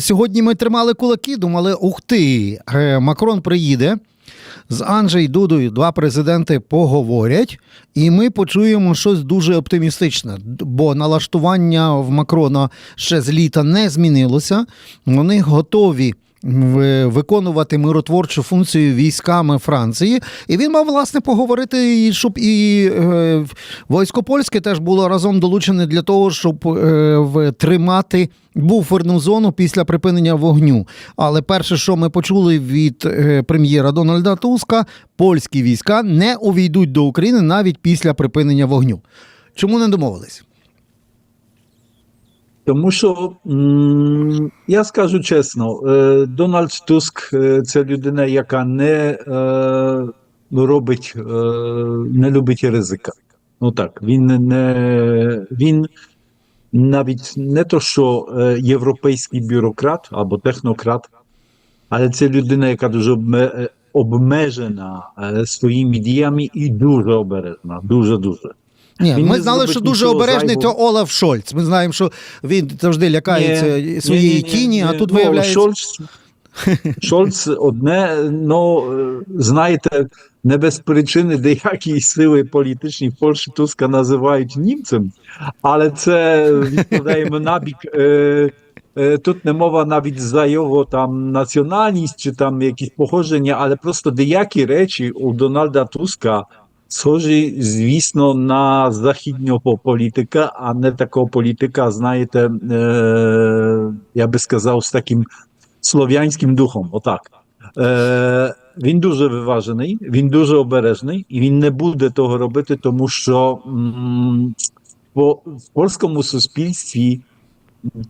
сьогодні ми тримали кулаки, думали, ух ти, е, Макрон приїде. З Анджей Дудою два президенти поговорять, і ми почуємо щось дуже оптимістичне. Бо налаштування в Макрона ще з літа не змінилося. Вони готові виконувати миротворчу функцію військами Франції. І він мав власне поговорити, щоб і е, військо польське теж було разом долучене для того, щоб е, тримати буферну зону після припинення вогню. Але перше, що ми почули від е, прем'єра Дональда Туска, польські війська не увійдуть до України навіть після припинення вогню. Чому не домовились? Тому що м, я скажу чесно, е, Дональд Туск е, це людина, яка не е, робить, не любить ризика. Ну так, він не він навіть не то, що європейський бюрократ або технократ, але це людина, яка дуже обмежена своїми діями і дуже обережна. Дуже дуже. Ні, Він ми не знали, зробить що дуже нічого обережний, зайвого. то Олаф Шольц. Ми знаємо, що він завжди лякається Ні, своєї ні, ні, тіні, а ні. тут Ну, виявляється. Шольц, Шольц одне, ну е, знаєте, не без причини деякі сили політичні в Польщі Туска називають німцем, але це відкладаємо набік. Е, е, Тут не мова навіть за його там національність чи там якісь походження, але просто деякі речі у Дональда Туска схожі, звісно, на західнього політика, а не такого політика, знаєте, е, я би сказав, з таким слов'янським духом. Отак. Е, він дуже виважений, він дуже обережний, і він не буде того робити, тому що м, по, в польському суспільстві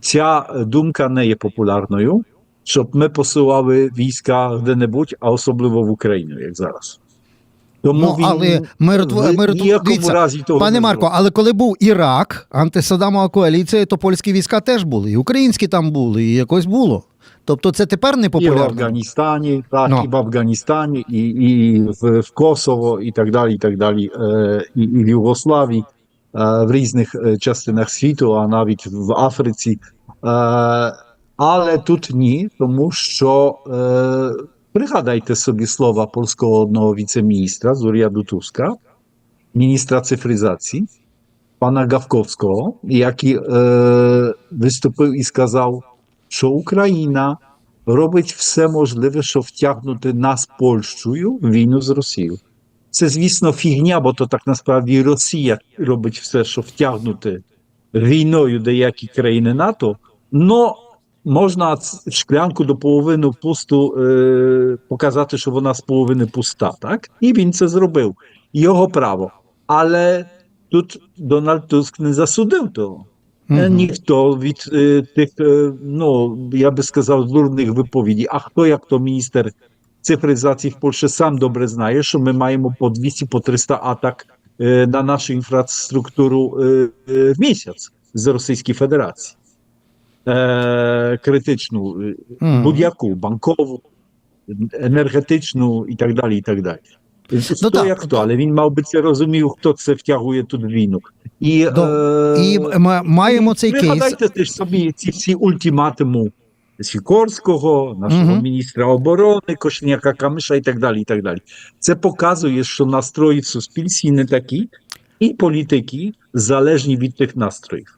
ця думка не є популярною, щоб ми посилали війська де-небудь, а особливо в Україну, як зараз. Тому Ну, він але миротво- в миротво- дивіться, разі того Пане Марко, але коли був Ірак, антисадамова коаліція, то польські війська теж були, і українські там були, і якось було. Тобто це тепер не І в. Афганістані, так, Ну. і в Афганістані, і, і в, в Косово, і так далі, і так далі, е, і, і в Югославії, е, в різних е, частинах світу, а навіть в Африці. Е, але тут ні, тому що е, пригадайте собі слова польського одного з уряду Туска, міністра цифризації, pana Gawkowskiego, який е, виступив і сказав, що Україна робить все можливе, щоб втягнути нас Польщею в війну з Росією. Це, звісно, фігня, бо то так насправді Росія робить все, щоб втягнути війною деякі країни НАТО, но можна шклянку до половини пусту е, показати, що вона з половини пуста, так? І він це зробив. Його право. Але тут Дональд Туск не засудив того. Мгм. Ніхто від е, тих, е, ну я би сказав, дурних виповідей. А хто як то міністр цифризації в Польщі сам добре знає, що ми маємо по 200 по 300 атак е, на нашу інфраструктуру е, е, в місяць з Російської Федерації. Е, критичну, Мгм. будь-яку банкову, енергетичну і так далі. і так далі. Хто так. як хто, але він мав би це розумів, хто це втягує тут війну. І, До- е, І ми маємо цей кейс. Пригадайте теж собі ці всі ультиматуми Сікорського, нашого Мгм. міністра оборони, Кошняка Камиша і так далі. і так далі. Це показує, що настрої в суспільстві не такі, і політики залежні від тих настроїв.